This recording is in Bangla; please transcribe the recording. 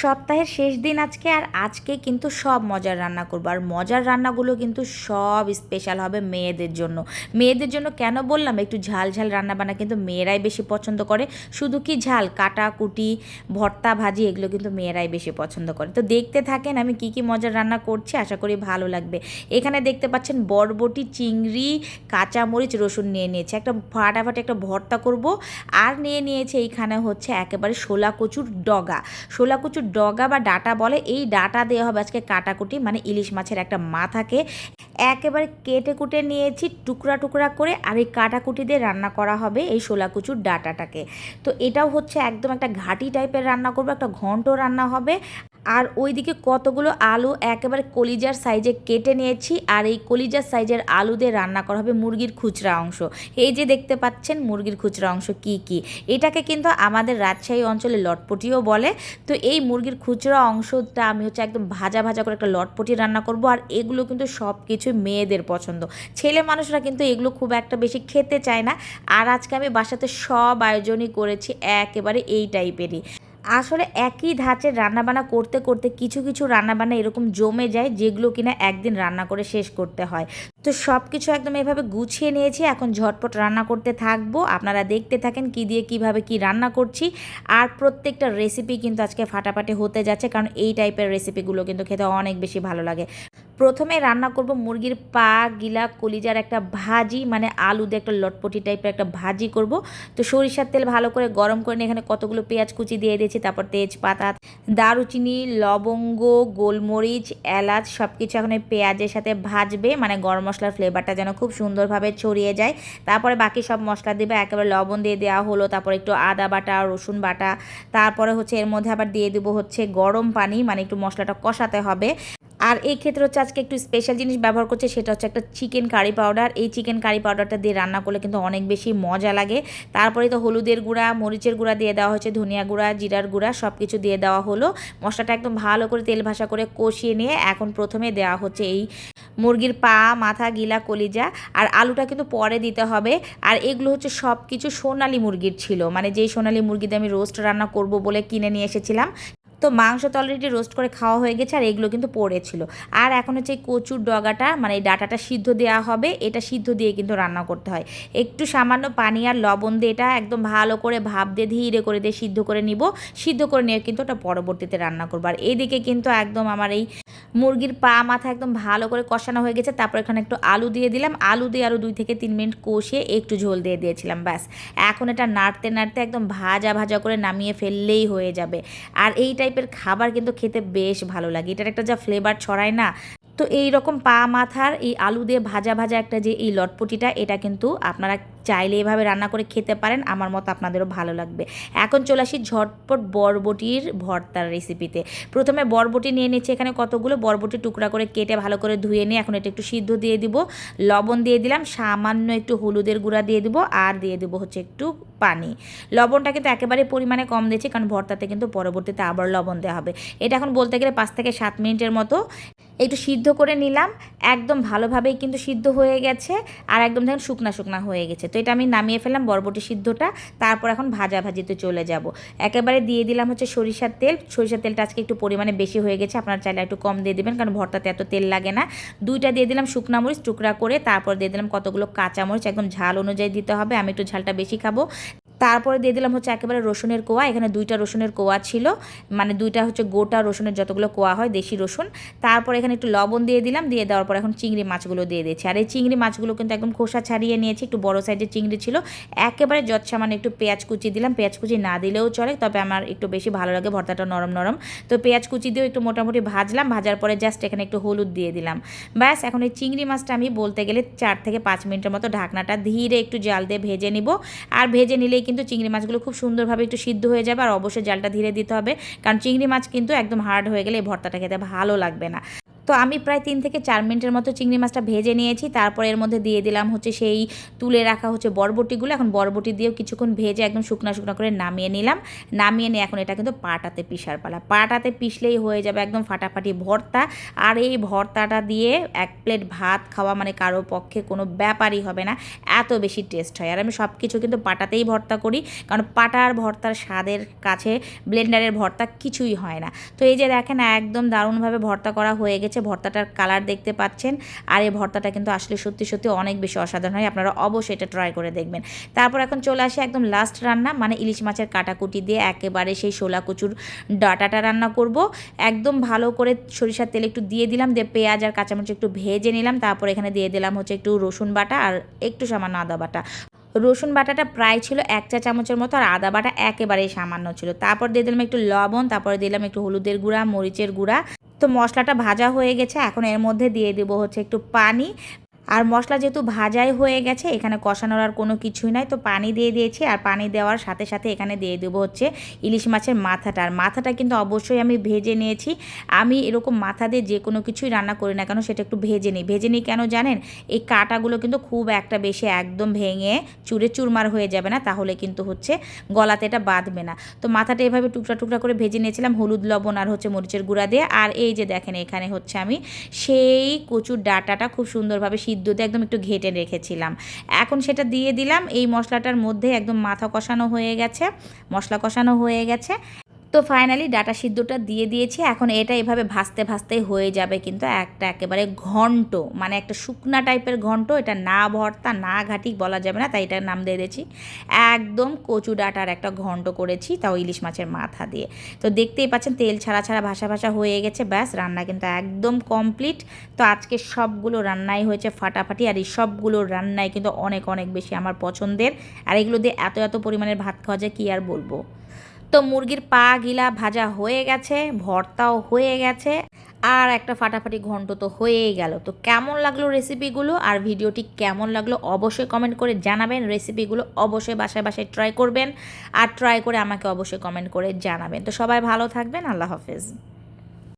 সপ্তাহের শেষ দিন আজকে, আর আজকে কিন্তু সব মজার রান্না করব। আর মজার রান্নাগুলো কিন্তু সব স্পেশাল হবে মেয়েদের জন্য। মেয়েদের জন্য কেন বললাম? একটু ঝাল ঝাল রান্না বান্না কিন্তু মেয়েরাই বেশি পছন্দ করে। শুধু কি ঝাল? কাটা, কুটি, ভর্তা, ভাজি, এগুলো কিন্তু মেয়েরাই বেশি পছন্দ করে। তো দেখতে থাকেন আমি কি কি মজার রান্না করছি, আশা করি ভালো লাগবে। এখানে দেখতে পাচ্ছেন বরবটি, চিংড়ি, কাঁচামরিচ, রসুন নিয়ে নিয়েছে। একটা ফাটাফাটি একটা ভর্তা করব। আর নিয়ে নিয়েছে এইখানে হচ্ছে একেবারে শোলা কচুর ডগা। শোলা কচুর ডগা বা ডাটা বলে, এই ডাটা দেওয়া হবে আজকে কাটাকুটি মানে ইলিশ মাছের একটা মাথাকে একেবারে কেটে কুটে নিয়েছি, টুকরা টুকরা করে, আর এই কাটাকুটি দিয়ে রান্না করা হবে এই শোলা কুচুর ডাটাটাকে। তো এটাও হচ্ছে একদম একটা ঘাটি টাইপের রান্না করব, একটা ঘন্ট রান্না হবে। আর ওইদিকে কতগুলো আলু একেবারে কলিজার সাইজে কেটে নিয়েছি আর এই কলিজার সাইজের আলু দিয়ে রান্না করা হবে মুরগির খুচরা অংশ। এই যে দেখতে পাচ্ছেন মুরগির খুচরা অংশ কি কি? এটাকে কিন্তু আমাদের রাজশাহী অঞ্চলে লটপটিও বলে। তো এই মুরগির খুচরা অংশটা আমি হচ্ছে একদম ভাজা ভাজা করে একটা লটপটি রান্না করব আর এগুলো কিন্তু সব কিছু মেয়েদের পছন্দ। ছেলে মানুষরা কিন্তু এগুলো খুব একটা বেশি খেতে চায় না। আর আজকে আমি বাসাতে সব আয়োজনই করেছি, একেবারে এই টাইপেরই আসলে একই ধাঁচের রান্নাবান্না করতে করতে কিছু কিছু রান্নাবান্না এরকম জমে যায় যেগুলো কিনা একদিন রান্না করে শেষ করতে হয়। তো সব কিছু একদম এভাবে গুছিয়ে নিয়েছি। এখন ঝটপট রান্না করতে থাকব। আপনারা দেখতে থাকেন কি দিয়ে কীভাবে কি রান্না করছি। আর প্রত্যেকটা রেসিপি কিন্তু আজকে ফাটাফাটি হতে যাচ্ছে, কারণ এই টাইপের রেসিপিগুলো কিন্তু খেতে অনেক বেশি ভালো লাগে। প্রথমে রান্না করব মুরগির পা, গিলা, কলিজার একটা ভাজি মানে আলু দিয়ে একটা লটপটি টাইপের একটা ভাজি করব। তো সরিষার তেল ভালো করে গরম করে নিয়ে এখানে কতগুলো পেঁয়াজ কুচি দিয়ে দিয়েছি, তারপর তেজপাতা, দারুচিনি, লবঙ্গ, গোলমরিচ, এলাচ সব কিছু এখন পেঁয়াজের সাথে ভাজবে মানে গরম মশলার ফ্লেভারটা যেন খুব সুন্দরভাবে ছড়িয়ে যায়। তারপরে বাকি সব মশলা দেবে, একেবারে লবণ দিয়ে দেওয়া হলো, তারপর একটু আদা বাটা, রসুন বাটা, তারপরে হচ্ছে এর মধ্যে আবার দিয়ে দেবো হচ্ছে গরম পানি মানে একটু মশলাটা কষাতে হবে। আর এই ক্ষেত্রে হচ্ছে আজকে একটু স্পেশাল জিনিস ব্যবহার করছে, সেটা হচ্ছে একটা চিকেন কারি পাউডার এই চিকেন কারি পাউডারটা দিয়ে রান্না করলে কিন্তু অনেক বেশি মজা লাগে। তারপরে তো হলুদের গুঁড়া, মরিচের গুঁড়া দিয়ে দেওয়া হয়েছে, ধনিয়া গুঁড়া, জিরার গুঁড়া সব কিছু দিয়ে দেওয়া হলো। মশলাটা একদম ভালো করে তেল ভাসা করে কষিয়ে নিয়ে এখন প্রথমে দেওয়া হচ্ছে এই মুরগির পা, মাথা, গিলা, কলিজা, আর আলুটা কিন্তু পরে দিতে হবে। আর এগুলো হচ্ছে সব কিছু সোনালি মুরগির ছিল। মানে যেই সোনালি মুরগিতে আমি রোস্ট রান্না করব বলে কিনে নিয়ে এসেছিলাম তো মাংস তো অলরেডি রোস্ট করে খাওয়া হয়ে গেছে আর এগুলো কিন্তু পড়েছিল। আর এখন হচ্ছে এই কচুর ডগাটা মানে এই ডাটাটা সিদ্ধ দেওয়া হবে, এটা সিদ্ধ দিয়ে কিন্তু রান্না করতে হয়। একটু সামান্য পানি আর লবণ দিয়ে এটা একদম ভালো করে ভাপ দিয়ে ধীরে করে দিয়ে সিদ্ধ করে নিব। সিদ্ধ করে নিয়ে কিন্তু ওটা পরবর্তীতে রান্না করব। আর এইদিকে কিন্তু একদম আমার এই মুরগির পা মাথা একদম ভালো করে কষানো হয়ে গেছে, তারপর এখানে একটু আলু দিয়ে দিলাম। আলু দিয়ে আরও দুই থেকে তিন মিনিট কষিয়ে একটু ঝোল দিয়ে দিয়েছিলাম, ব্যাস। এখন এটা নাড়তে নাড়তে একদম ভাজা ভাজা করে নামিয়ে ফেললেই হয়ে যাবে। আর এই টাইপের খাবার কিন্তু খেতে বেশ ভালো লাগে। এটার একটা যা ফ্লেভার ছড়ায় না তো এই রকম পা মাথার এই আলু দিয়ে ভাজা ভাজা একটা যে এই লটপটিটা, এটা কিন্তু আপনারা চাইলে এভাবে রান্না করে খেতে পারেন। আমার মতো আপনাদেরও ভালো লাগবে। এখন চলে আসি ঝটপট বরবটির ভর্তার রেসিপিতে। প্রথমে বরবটি নিয়ে নিচ্ছি এখানে কতগুলো? বরবটি টুকরা করে কেটে ভালো করে ধুয়ে নিয়ে এখন এটা একটু সিদ্ধ দিয়ে দিব। লবণ দিয়ে দিলাম, সামান্য একটু হলুদের গুঁড়া দিয়ে দিব আর দিয়ে দিব হচ্ছে একটু পানি। লবণটা কিন্তু একেবারে পরিমাণে কম দিয়েছি কারণ ভর্তাতে কিন্তু পরবর্তীতে আবার লবণ দেওয়া হবে। এটা এখন বলতে গেলে পাঁচ থেকে সাত মিনিটের মতো একটু সিদ্ধ করে নিলাম। একদম ভালোভাবেই কিন্তু সিদ্ধ হয়ে গেছে আর একদম দেখুন শুকনা শুকনা হয়ে গেছে। তো এটা আমি নামিয়ে ফেললাম বরবটি সিদ্ধটা। তারপর এখন ভাজা ভাজিতে চলে যাব। একেবারে দিয়ে দিলাম হচ্ছে সরিষার তেল। সরিষার তেলটা আজকে একটু পরিমাণে বেশি হয়ে গেছে। আপনারা চাইলে একটু কম দিয়ে দেবেন কারণ ভর্তাতে এত তেল লাগে না। দুইটা দিয়ে দিলাম শুকনা মরিচ টুকরা করে তারপর দিয়ে দিলাম কতগুলো কাঁচামরিচ একদম ঝাল অনুযায়ী দিতে হবে। আমি একটু ঝালটা বেশি খাব। তারপরে দিয়ে দিলাম হচ্ছে একেবারে রসুনের কোয়া। এখানে দুইটা রসুনের কোয়া ছিল। মানে দুইটা হচ্ছে গোটা রসুনের যতগুলো কোয়া হয়, দেশি রসুন। তারপর এখানে একটু লবণ দিয়ে দিলাম। দিয়ে দেওয়ার পর এখন চিংড়ি মাছগুলো দিয়ে দিয়েছি। আর এই চিংড়ি মাছগুলো কিন্তু একদম খোসা ছাড়িয়ে নিয়েছি। একটু বড় সাইজের চিংড়ি ছিল। একেবারে যৎসামান্য একটু পেঁয়াজ কুচি দিলাম। পেঁয়াজ কুচি না দিলেও চলে, তবে আমার একটু বেশি ভালো লাগে, ভর্তাটা নরম নরম। তো পেঁয়াজ কুচি দিয়েও একটু মোটামুটি ভাজলাম। ভাজার পরে জাস্ট এখানে একটু হলুদ দিয়ে দিলাম। ব্যাস, এখন এই চিংড়ি মাছটা আমি বলতে গেলে চার থেকে পাঁচ মিনিটের মতো ঢাকনাটা ধীরে একটু জাল দিয়ে ভেজে নিব। আর ভেজে নিলেই কিন্তু চিংড়ি মাছগুলো খুব সুন্দরভাবে একটু সিদ্ধ হয়ে যাবে আর অবশ্যই জালটা ধীরে দিতে হবে। কারণ চিংড়ি মাছ কিন্তু একদম হার্ড হয়ে গেলে এই ভর্তাটা খেতে ভালো লাগবে না। তো আমি প্রায় তিন থেকে চার মিনিটের মতো চিংড়ি মাছটা ভেজে নিয়েছি। তারপর এর মধ্যে দিয়ে দিলাম হচ্ছে সেই তুলে রাখা হচ্ছে বরবটিগুলো। এখন বরবটি দিয়েও কিছুক্ষণ ভেজে একদম শুকনো শুকনো করে নামিয়ে নিলাম। নামিয়ে নিয়ে এখন এটা কিন্তু পাটাতে পিসার পালা। পাটাতে পিসলেই হয়ে যাবে একদম ফাটাফাটি ভর্তা। আর এই ভর্তাটা দিয়ে এক প্লেট ভাত খাওয়া মানে কারও পক্ষে কোনো ব্যাপারই হবে না। এত বেশি টেস্ট হয়। আর আমি সব কিছু কিন্তু পাটাতেই ভর্তা করি। কারণ পাটার ভর্তার স্বাদের কাছে ব্লেন্ডারের ভর্তা কিছুই হয় না। তো এই যে দেখেন, একদম দারুণভাবে ভর্তা করা হয়ে গেছে। ভর্তাটার কালার দেখতে পাচ্ছেন। আর এই ভর্তাটা কিন্তু আসলে সত্যি সত্যি অনেক বেশি অসাধারণ হয়। আপনারা অবশ্যই এটা ট্রাই করে দেখবেন। তারপর এখন চলে আসে একদম লাস্ট রান্না মানে ইলিশ মাছের কাটাকুটি দিয়ে একেবারে সেই শোলা কচুর ডাটাটা রান্না করব। একদম ভালো করে সরিষার তেল একটু দিয়ে দিলাম, দিয়ে পেঁয়াজ আর কাঁচামরিচ একটু ভেজে নিলাম। তারপর এখানে দিয়ে দিলাম হচ্ছে একটু রসুন বাটা আর একটু সামান্য আদা বাটা। রসুন বাটাটা প্রায় ছিল এক চা চামচের মতো আর আদা বাটা একেবারেই সামান্য ছিল। তারপর দিয়ে দিলাম একটু লবণ, তারপরে দিলাম একটু হলুদের গুঁড়া, মরিচের গুঁড়া। তো মশলাটা ভাজা হয়ে গেছে এখন এর মধ্যে দিয়ে দেবো হচ্ছে একটু পানি আর মশলা যেহেতু ভাজাই হয়ে গেছে, এখানে কষানোর আর কোনো কিছুই নাই। তো পানি দিয়ে দিয়েছি আর পানি দেওয়ার সাথে সাথে এখানে দিয়ে দেবো হচ্ছে ইলিশ মাছের মাথাটা। আর মাথাটা কিন্তু অবশ্যই আমি ভেজে নিয়েছি। আমি এরকম মাথা দিয়ে যে কোনো কিছুই রান্না করি না কেন, সেটা একটু ভেজে নিই। ভেজে নিই কেন জানেন? এই কাটাগুলো কিন্তু খুব একটা বেশি একদম ভেঙে চুরে চুরমার হয়ে যাবে না, তাহলে কিন্তু হচ্ছে গলাতে এটা বাঁধবে না। তো মাথাটা এভাবে টুকরা টুকরা করে ভেজে নিয়েছিলাম হলুদ, লবণ আর হচ্ছে মরিচের গুঁড়া দিয়ে। আর এই যে দেখেন এখানে হচ্ছে আমি সেই কচুর ডাটাটা খুব সুন্দরভাবে সিদ্ধ দিয়ে একদম একটু ঘেটে রেখেছিলাম। এখন সেটা দিয়ে দিলাম, এই মশলাটার মধ্যে একদম মাথা কষানো হয়ে গেছে, মশলা কষানো হয়ে গেছে। তো ফাইনালি ডাটা সিদ্ধটা দিয়ে দিয়েছি। এখন এটা এভাবে ভাসতে ভাজতেই হয়ে যাবে কিন্তু একটা একেবারে ঘন্ট মানে একটা শুকনা টাইপের ঘন্ট। এটা না ভর্তা, না ঘাটি বলা যাবে না, তাই এটার নাম দিয়ে দিয়েছি। একদম কচু ডাটার একটা ঘন্ট করেছি, তাও ইলিশ মাছের মাথা দিয়ে। তো দেখতেই পাচ্ছেন তেল ছাড়া ছাড়া ভাসা ভাসা হয়ে গেছে, ব্যাস, রান্না কিন্তু একদম কমপ্লিট তো আজকে সবগুলো রান্নাই হয়েছে ফাটাফাটি, আর এই সবগুলো রান্নাই কিন্তু অনেক অনেক বেশি আমার পছন্দের। আর এগুলো দিয়ে এত এত পরিমাণের ভাত খাওয়া যায়, কী আর বলব? তো মুরগির পা গিলা ভাজা হয়ে গেছে, ভর্তাও হয়ে গেছে, আর একটা ফাটাফাটি ঘন্ট তো হয়েই গেল। তো কেমন লাগল রেসিপিগুলো আর ভিডিওটি কেমন লাগল অবশ্যই কমেন্ট করে জানাবেন। রেসিপিগুলো অবশ্যই বাসায় বাসায় ট্রাই করবেন আর ট্রাই করে আমাকে অবশ্যই কমেন্ট করে জানাবেন। তো সবাই ভালো থাকবেন, আল্লাহ হাফেজ।